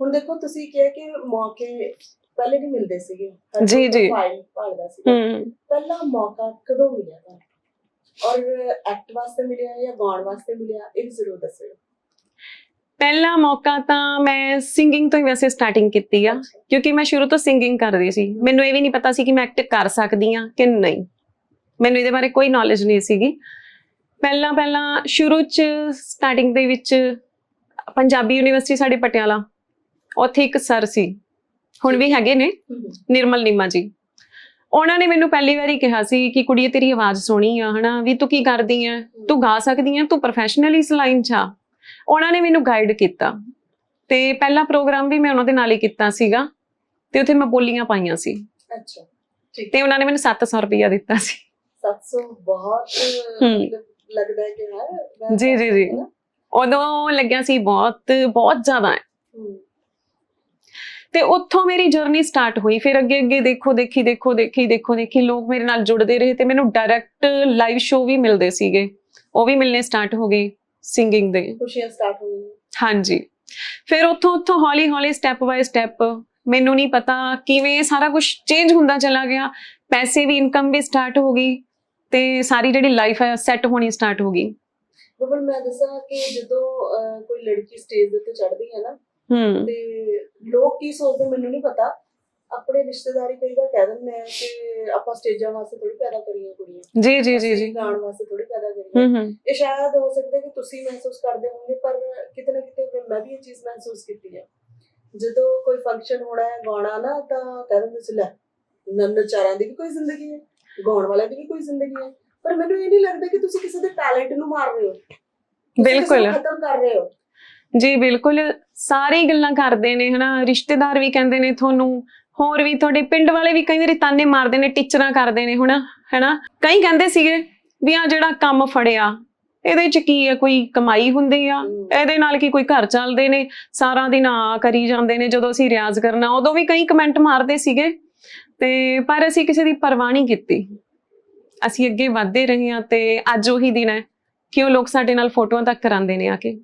ਹੁਣ ਦੇਖੋ ਤੁਸੀਂ ਕਿਹਾ ਕਿ ਮੌਕੇ ਪਹਿਲੇ ਨਹੀਂ ਮਿਲਦੇ ਸੀਗੇ। ਜੀ, ਜੀ। ਫਾਈਲ ਭਾਲਦਾ ਸੀ ਹੂੰ। ਪਹਿਲਾ ਮੌਕਾ ਕਦੋਂ ਮਿਲਿਆ ਤੁਹਾਨੂੰ? ਔਰ ਐਕਟ ਵਾਸਤੇ ਮਿਲਿਆ ਜਾਂ ਗਾਉਣ ਵਾਸਤੇ ਮਿਲਿਆ ਇਹ ਵੀ ਜ਼ਰੂਰ ਦੱਸਿਓ। ਪਹਿਲਾ ਮੌਕਾ ਤਾਂ ਮੈਂ ਸਿੰਗਿੰਗ ਤੋਂ ਹੀ ਵੈਸੇ ਸਟਾਰਟਿੰਗ ਕੀਤੀ ਆ ਕਿਉਂਕਿ ਮੈਂ ਸ਼ੁਰੂ ਤੋਂ ਸਿੰਗਿੰਗ ਕਰਦੀ ਸੀ। ਮੈਨੂੰ ਇਹ ਵੀ ਨਹੀਂ ਪਤਾ ਸੀ ਕਿ ਮੈਂ ਐਕਟ ਕਰ ਸਕਦੀ ਆ ਕਿ ਨਹੀਂ। ਮੈਨੂੰ ਇਹਦੇ ਬਾਰੇ ਕੋਈ ਨੌਲੇਜ ਨਹੀਂ ਸੀਗੀ। ਪਹਿਲਾਂ ਪਹਿਲਾਂ ਸ਼ੁਰੂ ਚ ਸਟਾਰਟਿੰਗ ਦੇ ਵਿੱਚ ਪੰਜਾਬੀ ਯੂਨੀਵਰਸਿਟੀ ਸਾਡੇ ਪਟਿਆਲਾ ਉੱਥੇ ਇੱਕ ਸਰ ਸੀ। ਹੁਣ ਵੀ ਹੈਗੇ ਨੇ। ਨਿਰਮਲ ਨੀਮਾ ਜੀ। ਉਹਨਾਂ ਨੇ ਮੈਨੂੰ ਪਹਿਲੀ ਵਾਰੀ ਕਿਹਾ ਸੀ ਕਿ ਕੁੜੀਏ ਤੇਰੀ ਆਵਾਜ਼ ਸੋਹਣੀ ਆ ਹਨਾ? ਵੀ ਤੂੰ ਕੀ ਕਰਦੀ ਆ ਤੂੰ ਗਾ ਸਕਦੀ ਆ ਤੂੰ ਪ੍ਰੋਫੈਸ਼ਨਲੀ ਇਸ ਲਾਈਨ 'ਚ ਆ। ਉਹਨਾਂ ਨੇ ਮੈਨੂੰ ਗਾਈਡ ਕੀਤਾ। ਤੇ ਪਹਿਲਾ ਪ੍ਰੋਗਰਾਮ ਵੀ ਮੈਂ ਉਹਨਾਂ ਦੇ ਨਾਲ ਹੀ ਕੀਤਾ ਸੀਗਾ। ਤੇ ਉੱਥੇ ਮੈਂ ਬੋਲੀਆਂ ਪਾਈਆਂ ਸੀ। ਅੱਛਾ। ਠੀਕ। ਤੇ ਉਹਨਾਂ ਨੇ ਮੈਨੂੰ 700 ਰੁਪਇਆ ਦਿੱਤਾ ਸੀ। 700 ਬਹੁਤ ਲੱਗਦਾ ਹੈ ਕਿ ਹੈ। ਜੀ, ਜੀ, ਜੀ। ਉਦੋਂ ਲੱਗਿਆ ਸੀ ਬਹੁਤ ਬਹੁਤ ਜ਼ਿਆਦਾ ਹੈ ਤੇ ਉੱਥੋਂ ਮੇਰੀ ਜਰਨੀ ਸਟਾਰਟ ਹੋਈ। ਫਿਰ ਅੱਗੇ ਅੱਗੇ ਦੇਖੋ ਦੇਖੀ ਦੇਖੋ ਦੇਖੀ ਦੇਖੋ ਦੇਖੀ ਲੋਕ ਮੇਰੇ ਨਾਲ ਜੁੜਦੇ ਰਹੇ ਤੇ ਮੈਨੂੰ ਡਾਇਰੈਕਟ ਲਾਈਵ ਸ਼ੋਅ ਵੀ ਮਿਲਦੇ ਸੀਗੇ। ਉਹ ਵੀ ਮਿਲਨੇ ਸਟਾਰਟ ਹੋ ਗਏ ਸਿੰਗਿੰਗ ਦੇ। ਖੁਸ਼ੀਆਂ ਸਟਾਰਟ ਹੋ ਗਈਆਂ। ਹਾਂਜੀ। ਫਿਰ ਉੱਥੋਂ ਉੱਥੋਂ ਹੌਲੀ ਹੌਲੀ ਸਟੈਪ ਬਾਏ ਸਟੈਪ ਮੈਨੂੰ ਨਹੀਂ ਪਤਾ ਕਿਵੇਂ ਸਾਰਾ ਕੁਝ ਚੇਂਜ ਹੁੰਦਾ ਚਲਾ ਗਿਆ। ਪੈਸੇ ਵੀ ਇਨਕਮ ਵੀ ਸਟਾਰਟ ਹੋ ਗਈ ਤੇ ਸਾਰੀ ਜਿਹੜੀ ਲਾਈਫ ਹੈ ਸੈੱਟ ਹੋਣੀ ਸਟਾਰਟ ਹੋ ਗਈ। ਬਬਲ ਮੈਂ ਦੱਸਾਂ ਕਿ ਜਦੋਂ ਕੋਈ ਲੜਕੀ ਸਟੇਜ ਦੇ ਉੱਤੇ ਚੜ੍ਹਦੀ ਹੈ ਨਾ ਹੂੰ। ਤੇ ਲੋਕ ਕੀ ਸੋਚਦੇ ਮੈਨੂੰ ਨਹੀਂ ਪਤਾ। ਆਪਣੇ ਰਿਸ਼ਤੇਦਾਰੀ ਕਈ ਵਾਰ ਕਹਿ ਦਿੰਦੇ ਆ ਕਿ ਆਪਾਂ ਸਟੇਜਾਂ ਵਾਸਤੇ ਥੋੜੀ ਪੈਦਾ ਕਰੀਆਂ ਕੁੜੀਆਂ। ਜੀ ਜੀ ਜੀ ਜੀ। ਗਾਣ ਵਾਸਤੇ ਥੋੜੀ ਪੈਦਾ ਕਰੀਆਂ। ਹੂੰ ਹੂੰ। ਇਹ ਸ਼ਾਇਦ ਹੋ ਸਕਦਾ ਕਿ ਤੁਸੀਂ ਮਹਿਸੂਸ ਕਰਦੇ ਹੋਵੋਗੇ ਪਰ ਕਿਤੇ ਨਾ ਕਿਤੇ ਮੈਂ ਵੀ ਇਹ ਚੀਜ਼ ਮਹਿਸੂਸ ਕੀਤੀ ਹੈ ਜਦੋਂ ਕੋਈ ਫੰਕਸ਼ਨ ਹੋਣਾ ਹੈ ਗਾਉਣਾ ਨਾ ਤਾਂ ਕਹਿ ਦਿੰਦੇ ਸੀ ਲੈ ਨ- ਨਚਾਰਾਂ ਦੀ ਵੀ ਕੋਈ ਜ਼ਿੰਦਗੀ ਹੈ ਗਾਉਣ ਵਾਲਿਆਂ ਦੀ ਵੀ ਕੋਈ ਜ਼ਿੰਦਗੀ ਹੈ। ਪਰ ਮੈਨੂੰ ਇਹ ਨਹੀਂ ਲੱਗਦਾ ਕਿ ਤੁਸੀਂ ਕਿਸੇ ਦੇ ਟੈਲੈਂਟ ਨੂੰ ਮਾਰ ਰਹੇ ਹੋ। ਬਿਲਕੁਲ। ਖਤਮ ਕਰ ਰਹੇ ਹੋ। ਜੀ ਬਿਲਕੁਲ। ਸਾਰੇ ਗੱਲਾਂ ਕਰਦੇ ਨੇ ਹਨਾ? ਰਿਸ਼ਤੇਦਾਰ ਵੀ ਕਹਿੰਦੇ ਨੇ ਤੁਹਾਨੂੰ ਹੋਰ ਵੀ ਤੁਹਾਡੇ ਪਿੰਡ ਵਾਲੇ ਵੀ ਕਈ ਵਾਰੀ ਤਾਨੇ ਮਾਰਦੇ ਨੇ ਟੀਚਰਾਂ ਕਰਦੇ ਨੇ ਹੁਣ ਹਨਾ? ਕਈ ਕਹਿੰਦੇ ਸੀਗੇ ਵੀ ਆ ਜਿਹੜਾ ਕੰਮ ਫੜਿਆ ਇਹਦੇ ਚ ਕੀ ਹੈ ਕੋਈ ਕਮਾਈ ਹੁੰਦੀ ਆ। ਇਹਦੇ ਨਾਲ ਕੀ ਕੋਈ ਘਰ ਚੱਲਦੇ ਨੇ? ਸਾਰਾ ਦਿਨ ਆ ਕਰੀ ਜਾਂਦੇ ਨੇ ਜਦੋਂ ਅਸੀਂ ਰਿਆਜ਼ ਕਰਨਾ ਉਦੋਂ ਵੀ ਕਈ ਕਮੈਂਟ ਮਾਰਦੇ ਸੀਗੇ। ਤੇ ਪਰ ਅਸੀਂ ਕਿਸੇ ਦੀ ਪਰਵਾਹ ਨਹੀਂ ਕੀਤੀ। ਅਸੀਂ ਅੱਗੇ ਵਧਦੇ ਰਹੇ ਹਾਂ ਤੇ ਅੱਜ ਉਹੀ ਦਿਨ ਹੈ ਕਿ ਉਹ ਲੋਕ ਸਾਡੇ ਨਾਲ ਫੋਟੋਆਂ ਤੱਕ ਕਰਾਉਂਦੇ ਨੇ ਆ ਕੇ।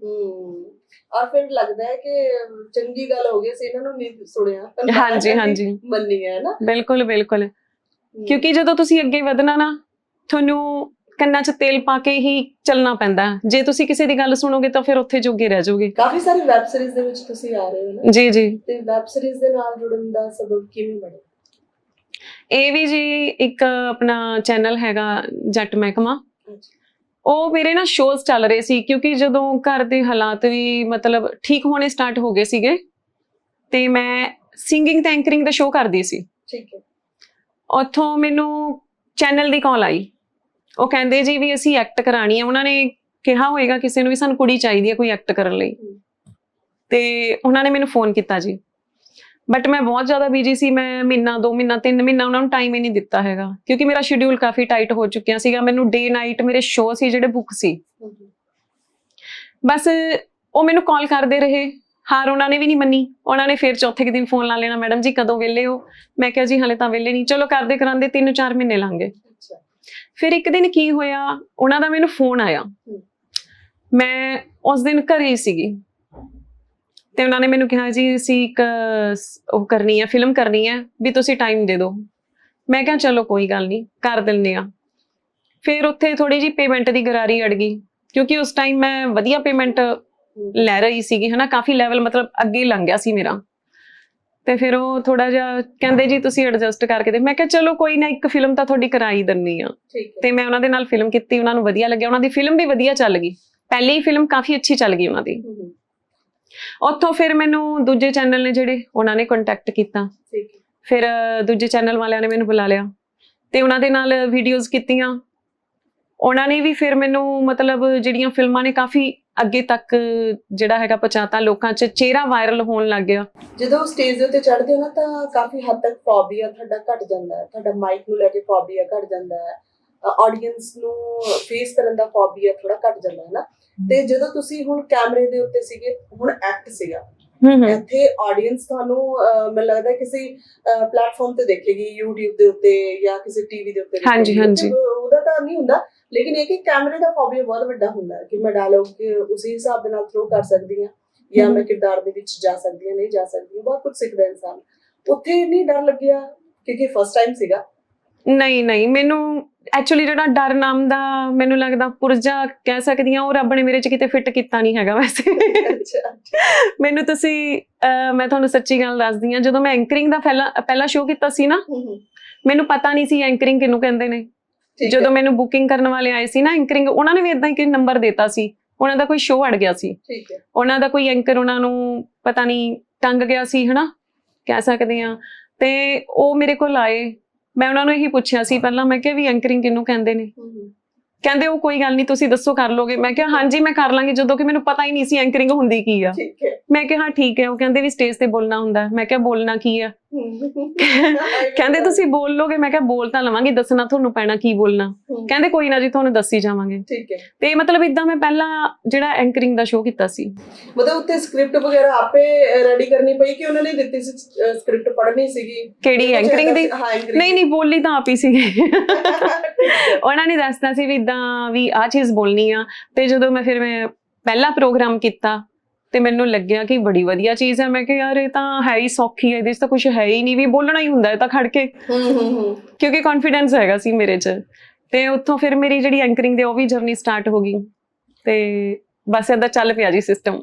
ਔਰ ਫਿਰ ਲੱਗਦਾ ਹੈ ਕਿ ਚੰਗੀ ਗੱਲ ਹੋ ਗਈ ਸੀ ਇਹਨਾਂ ਨੂੰ ਨਹੀਂ ਸੁਣਿਆ ਹਾਂਜੀ, ਹਾਂਜੀ। ਮੰਨੀ ਹੈ ਨਾ ਬਿਲਕੁਲ ਬਿਲਕੁਲ। ਕਿਉਂਕਿ ਜਦੋਂ ਤੁਸੀਂ ਅੱਗੇ ਵਧਣਾ ਨਾ ਤੁਹਾਨੂੰ ਕੰਨਾਂ 'ਚ ਤੇਲ ਪਾ ਕੇ ਹੀ ਚੱਲਣਾ ਪੈਂਦਾ। ਜੇ ਤੁਸੀਂ ਕਿਸੇ ਦੀ ਗੱਲ ਸੁਣੋਗੇ ਤਾਂ ਫਿਰ ਉੱਥੇ ਜੋਗੇ ਰਹਿ ਜਾਓਗੇ। ਕਾਫੀ ਸਾਰੇ ਵੈਬ ਸੀਰੀਜ਼ ਦੇ ਵਿੱਚ ਤੁਸੀਂ ਆ ਰਹੇ ਹੋ ਨਾ? ਜੀ ਜੀ। ਤੇ ਵੈਬ ਸੀਰੀਜ਼ ਦੇ ਨਾਲ ਜੁੜਨ ਦਾ ਸਬਬ ਕਿਵੇਂ ਬਣਿਆ? ਇਹ ਵੀ ਜੀ ਇੱਕ ਆਪਣਾ ਚੈਨਲ ਹੈਗਾ ਜੱਟ ਮਹਿਕਮਾ। ਉਹ ਮੇਰੇ ਨਾ ਸ਼ੋਜ਼ ਚੱਲ ਰਹੇ ਸੀ ਕਿਉਂਕਿ ਜਦੋਂ ਘਰ ਦੇ ਹਾਲਾਤ ਵੀ ਮਤਲਬ ਠੀਕ ਹੋਣੇ ਸਟਾਰਟ ਹੋ ਗਏ ਸੀਗੇ ਤੇ ਮੈਂ ਸਿੰਗਿੰਗ ਤੇ ਐਂਕਰਿੰਗ ਦਾ ਸ਼ੋਅ ਕਰਦੀ ਸੀ। ਠੀਕ ਹੈ। ਉੱਥੋਂ ਮੈਨੂੰ ਚੈਨਲ ਦੀ ਕਾਲ ਆਈ। ਉਹ ਕਹਿੰਦੇ ਜੀ ਵੀ ਅਸੀਂ ਐਕਟ ਕਰਾਣੀ ਹੈ। ਉਹਨਾਂ ਨੇ ਕਿਹਾ ਹੋਏਗਾ ਕਿਸੇ ਨੂੰ ਵੀ ਸਾਨੂੰ ਕੁੜੀ ਚਾਹੀਦੀ ਹੈ ਕੋਈ ਐਕਟ ਕਰਨ ਲਈ। ਤੇ ਉਹਨਾਂ ਨੇ ਮੈਨੂੰ ਫੋਨ ਕੀਤਾ ਜੀ। ਬਟ ਮੈਂ ਬਹੁਤ ਜ਼ਿਆਦਾ ਬਿਜ਼ੀ ਸੀ ਮੈਂ ਮਹੀਨਾ ਦੋ ਮਹੀਨਾ ਤਿੰਨ ਮਹੀਨਾ ਉਹਨਾਂ ਨੂੰ ਟਾਈਮ ਹੀ ਨਹੀਂ ਦਿੱਤਾ ਹੈਗਾ। ਕਿਉਂਕਿ ਮੇਰਾ ਸ਼ਡਿਊਲ ਕਾਫੀ ਟਾਈਟ ਹੋ ਚੁੱਕਿਆ ਸੀਗਾ। ਮੈਨੂੰ ਡੇ ਨਾਈਟ ਮੇਰੇ ਸ਼ੋਅ ਸੀ ਜਿਹੜੇ ਬੁੱਕ ਸੀ। ਬਸ ਉਹ ਮੈਨੂੰ ਕਾਲ ਕਰਦੇ ਰਹੇ। ਹਾਰ ਉਹਨਾਂ ਨੇ ਵੀ ਨਹੀਂ ਮੰਨੀ। ਉਹਨਾਂ ਨੇ ਫਿਰ ਚੌਥੇ ਦਿਨ ਫੋਨ ਲਾ ਲੈਣਾ ਮੈਡਮ ਜੀ ਕਦੋਂ ਵਿਹਲੇ ਹੋ? ਮੈਂ ਕਿਹਾ ਜੀ ਹਲੇ ਤਾਂ ਵਿਹਲੇ ਨਹੀਂ। ਚਲੋ ਕਰਦੇ ਕਰਾਂਦੇ 3-4 ਮਹੀਨੇ ਲੰਘ ਫਿਰ ਇੱਕ ਦਿਨ ਕੀ ਹੋਇਆ ਉਹਨਾਂ ਦਾ ਮੈਨੂੰ ਫੋਨ ਆਇਆ। ਮੈਂ ਉਸ ਦਿਨ ਘਰੇ ਹੀ ਸੀਗੀ। ਤੇ ਉਹਨਾਂ ਨੇ ਮੈਨੂੰ ਕਿਹਾ ਜੀ ਅਸੀਂ ਇੱਕ ਉਹ ਕਰਨੀ ਹੈ ਫਿਲਮ ਕਰਨੀ ਹੈ ਵੀ ਤੁਸੀਂ ਟਾਈਮ ਦੇ ਦਿਓ। ਮੈਂ ਕਿਹਾ ਚਲੋ ਕੋਈ ਗੱਲ ਨਹੀਂ ਕਰ ਦਿੰਨੇ ਆ। ਫਿਰ ਉੱਥੇ ਥੋੜੀ ਜੀ ਪੇਮੈਂਟ ਦੀ ਗਰਾਰੀ ਅੜ ਗਈ ਕਿਉਂਕਿ ਉਸ ਟਾਈਮ ਮੈਂ ਵਧੀਆ ਪੇਮੈਂਟ ਲੈ ਰਹੀ ਸੀਗੀ ਹਨਾ ਕਾਫੀ ਲੈਵਲ ਮਤਲਬ ਅੱਗੇ ਲੰਘ ਗਿਆ ਸੀ ਮੇਰਾ। ਤੇ ਫਿਰ ਉਹ ਥੋੜਾ ਜਿਹਾ ਕਹਿੰਦੇ ਜੀ ਤੁਸੀਂ ਐਡਜਸਟ ਕਰਕੇ ਦੇ। ਮੈਂ ਕਿਹਾ ਚਲੋ ਕੋਈ ਨਾ ਇੱਕ ਫਿਲਮ ਤਾਂ ਤੁਹਾਡੀ ਕਰਾਈ ਦਿੰਨੀ ਆ। ਤੇ ਮੈਂ ਉਹਨਾਂ ਦੇ ਨਾਲ ਫਿਲਮ ਕੀਤੀ ਉਹਨਾਂ ਨੂੰ ਵਧੀਆ ਲੱਗਿਆ ਉਹਨਾਂ ਦੀ ਫਿਲਮ ਵੀ ਵਧੀਆ ਚੱਲ ਗਈ। ਪਹਿਲੀ ਫਿਲਮ ਕਾਫੀ ਅੱਛੀ ਚੱਲ ਗਈ ਉਹਨਾਂ ਦੀ। ਉੱਥੋਂ ਫਿਰ ਮੈਨੂੰ ਦੂਜੇ ਚੈਨਲ ਨੇ ਜਿਹੜੇ ਉਹਨਾਂ ਨੇ ਕੰਟੈਕਟ ਕੀਤਾ। ਠੀਕ ਹੈ। ਫਿਰ ਦੂਜੇ ਚੈਨਲ ਵਾਲਿਆਂ ਨੇ ਮੈਨੂੰ ਬੁਲਾ ਲਿਆ। ਤੇ ਉਹਨਾਂ ਦੇ ਨਾਲ ਵੀਡੀਓਜ਼ ਕੀਤੀਆਂ। ਉਹਨਾਂ ਨੇ ਵੀ ਫਿਰ ਮੈਨੂੰ ਮਤਲਬ ਜਿਹੜੀਆਂ ਫਿਲਮਾਂ ਨੇ ਕਾਫੀ ਅੱਗੇ ਤੱਕ ਜਿਹੜਾ ਹੈਗਾ ਪਹੁੰਚਾਤਾ ਲੋਕਾਂ 'ਚ ਚਿਹਰਾ ਵਾਇਰਲ ਹੋਣ ਲੱਗ ਗਿਆ। ਜਦੋਂ ਸਟੇਜ ਦੇ ਉੱਤੇ ਚੜ੍ਹਦੇ ਹੋ ਨਾ ਤਾਂ ਕਾਫੀ ਹੱਦ ਤੱਕ ਫੋਬੀਆ ਤੁਹਾਡਾ ਘਟ ਜਾਂਦਾ ਹੈ। ਤੁਹਾਡਾ ਮਾਈਕ ਨੂੰ ਲੈ ਕੇ ਫੋਬੀਆ ਘਟ ਜਾਂਦਾ ਹੈ। ਆਡੀਅנס ਨੂੰ ਫੇਸ ਕਰਨ ਦਾ ਫੋਬੀਆ ਥੋੜਾ ਘਟ ਜਾਂਦਾ ਹੈ ਨਾ। ਤੇ ਜਦੋਂ ਤੁਸੀਂ ਹੁਣ ਕੈਮਰੇ ਦੇ ਉੱਤੇ ਸੀਗੇ ਹੁਣ ਐਕਟ ਸੀਗਾ ਇੱਥੇ ਆਡੀਅנס ਤੁਹਾਨੂੰ ਮੈਨੂੰ ਲੱਗਦਾ ਕਿਸੇ ਪਲੇਟਫਾਰਮ ਤੇ ਦੇਖੇਗੀ YouTube ਦੇ ਉੱਤੇ ਜਾਂ ਕਿਸੇ ਟੀਵੀ ਦੇ ਉੱਤੇ ਹਾਂਜੀ। ਹਾਂਜੀ। ਉਹਦਾ ਤਾਂ ਨਹੀਂ ਹੁੰਦਾ ਲੇਕਿਨ ਇਹ ਕਿ ਕੈਮਰੇ ਦਾ ਫੋਬੀਆ ਬਹੁਤ ਵੱਡਾ ਹੁੰਦਾ ਕਿ ਮੈਂ ਡਾਇਲੌਗ ਉਸੇ ਹਿਸਾਬ ਦੇ ਨਾਲ ਥਰੋ ਕਰ ਸਕਦੀ ਹਾਂ ਜਾਂ। ਮੈਂ ਕਿਰਦਾਰ ਦੇ ਵਿੱਚ ਜਾ ਸਕਦੀ ਹਾਂ ਨਹੀਂ ਜਾ ਸਕਦੀ ਬਹੁਤ ਕੁਝ ਸਿੱਖਦਾ ਇਨਸਾਨ ਉੱਥੇ ਨਹੀਂ ਡਰ ਲੱਗਿਆ ਕਿਉਂਕਿ ਫਸਟ ਟਾਈਮ ਸੀਗਾ ਨਹੀਂ ਨਹੀਂ ਮੈਨੂੰ ਐਕਚੁਅਲੀ ਜਿਹੜਾ ਡਰ ਨਾਮ ਦਾ ਮੈਨੂੰ ਲੱਗਦਾ ਪੁਰਜਾ ਕਹਿ ਸਕਦੀ ਹਾਂ ਉਹ ਰੱਬ ਨੇ ਮੇਰੇ ਚ ਕਿਤੇ ਫਿੱਟ ਕੀਤਾ ਨਹੀਂ ਹੈਗਾ ਵੈਸੇ। ਅੱਛਾ ਮੈਨੂੰ ਤੁਸੀਂ ਮੈਂ ਤੁਹਾਨੂੰ ਸੱਚੀ ਗੱਲ ਦੱਸਦੀ ਹਾਂ ਜਦੋਂ ਮੈਂ ਐਂਕਰਿੰਗ ਦਾ ਪਹਿਲਾ ਪਹਿਲਾ ਸ਼ੋਅ ਕੀਤਾ ਸੀ ਨਾ ਮੈਨੂੰ ਪਤਾ ਨਹੀਂ ਸੀ ਐਂਕਰਿੰਗ ਕਿਹਨੂੰ ਕਹਿੰਦੇ ਨੇ। ਜਦੋਂ ਮੈਨੂੰ ਬੁਕਿੰਗ ਕਰਨ ਵਾਲੇ ਆਏ ਸੀ ਨਾ ਐਂਕਰਿੰਗ ਉਹਨਾਂ ਨੇ ਵੀ ਇਦਾਂ ਹੀ ਨੰਬਰ ਦਿੱਤਾ ਸੀ। ਉਹਨਾਂ ਦਾ ਕੋਈ ਸ਼ੋਅ ਅੜ ਗਿਆ ਸੀ। ਠੀਕ ਹੈ। ਉਹਨਾਂ ਦਾ ਕੋਈ ਐਂਕਰ ਉਹਨਾਂ ਨੂੰ ਪਤਾ ਨਹੀਂ ਟੰਗ ਗਿਆ ਸੀ ਹਨਾ? ਕਹਿ ਸਕਦੇ ਆ ਤੇ ਉਹ ਮੇਰੇ ਕੋਲ ਆਏ। ਮੈਂ ਉਹਨਾਂ ਨੂੰ ਇਹੀ ਪੁੱਛਿਆ ਸੀ ਪਹਿਲਾਂ ਮੈਂ ਕਿਹਾ ਵੀ ਐਂਕਰਿੰਗ ਕਿਹਨੂੰ ਕਹਿੰਦੇ ਨੇ? ਕਹਿੰਦੇ ਉਹ ਕੋਈ ਗੱਲ ਨਹੀਂ ਤੁਸੀਂ ਦੱਸੋ ਕਰ ਲੋਗੇ। ਮੈਂ ਕਿਹਾ ਹਾਂਜੀ ਮੈਂ ਕਰ ਲਾਂਗੀ ਜਦੋਂ ਕਿ ਮੈਨੂੰ ਪਤਾ ਹੀ ਨਹੀਂ ਸੀ ਐਂਕਰਿੰਗ ਹੁੰਦੀ ਕੀ ਆ। ਮੈਂ ਕਿਹਾ ਹਾਂ ਠੀਕ ਹੈ। ਉਹ ਕਹਿੰਦੇ ਵੀ ਸਟੇਜ ਤੇ ਬੋਲਣਾ ਹੁੰਦਾ। ਮੈਂ ਕਿਹਾ ਬੋਲਣਾ ਕੀ ਆ? ਕਹਿੰਦੇ ਤੁਸੀਂ ਬੋਲ ਲੋਗੇ ਮੈਂ ਕਿਹਾ ਬੋਲ ਤਾਂ ਲਵਾਂਗੀ ਦੱਸਣਾ ਤੁਹਾਨੂੰ ਪੈਣਾ ਕੀ ਬੋਲਣਾ। ਕਹਿੰਦੇ ਕੋਈ ਨਾ ਜੀ ਤੁਹਾਨੂੰ ਦੱਸੀ ਜਾਵਾਂਗੇ। ਠੀਕ ਹੈ। ਤੇ ਮਤਲਬ ਇਦਾਂ ਮੈਂ ਪਹਿਲਾਂ ਜਿਹੜਾ ਐਂਕਰਿੰਗ ਦਾ ਸ਼ੋਅ ਕੀਤਾ ਸੀ। ਮਤਲਬ ਉੱਤੇ ਸਕ੍ਰਿਪਟ ਵਗੈਰਾ ਆਪੇ ਰੈਡੀ ਕਰਨੀ ਪਈ ਕਿ ਉਹਨਾਂ ਨੇ ਦਿੱਤੀ ਸੀ ਸਕ੍ਰਿਪਟ ਪੜ੍ਹਨੀ ਸੀਗੀ? ਕਿਹੜੀ ਐਂਕਰਿੰਗ ਦੀ? ਨਹੀਂ ਨਹੀਂ ਬੋਲੀ ਤਾਂ ਆਪ ਹੀ ਸੀਗੇ। ਉਹਨਾਂ ਨੇ ਦੱਸਤਾ ਸੀ ਵੀ ਇਦਾਂ ਵੀ ਆ ਚੀਜ਼ ਬੋਲਣੀ ਆ। ਤੇ ਜਦੋਂ ਮੈਂ ਫਿਰ ਮੈਂ ਪਹਿਲਾ ਪ੍ਰੋਗਰਾਮ ਕੀਤਾ ਤੇ ਮੈਨੂੰ ਲੱਗਿਆ ਕਿ ਬੜੀ ਵਧੀਆ ਚੀਜ਼ ਹੈ। ਮੈਂ ਕਿਹਾ ਯਾਰ ਇਹ ਤਾਂ ਹੈ ਹੀ ਸੌਖੀ ਹੈ ਇਹਦੇ 'ਚ ਤਾਂ ਕੁਝ ਹੈ ਹੀ ਨਹੀਂ ਵੀ ਬੋਲਣਾ ਹੀ ਹੁੰਦਾ ਹੈ ਤਾਂ ਖੜ ਕੇ। ਕਿਉਂਕਿ ਕੌਨਫੀਡੈਂਸ ਹੈਗਾ ਸੀ ਮੇਰੇ 'ਚ। ਤੇ ਉੱਥੋਂ ਫਿਰ ਮੇਰੀ ਜਿਹੜੀ ਐਂਕਰਿੰਗ ਦੇ ਉਹ ਵੀ ਜਰਨੀ ਸਟਾਰਟ ਹੋ ਗਈ। ਤੇ ਬਸ ਏਦਾਂ ਚੱਲ ਪਿਆ ਜੀ ਸਿਸਟਮ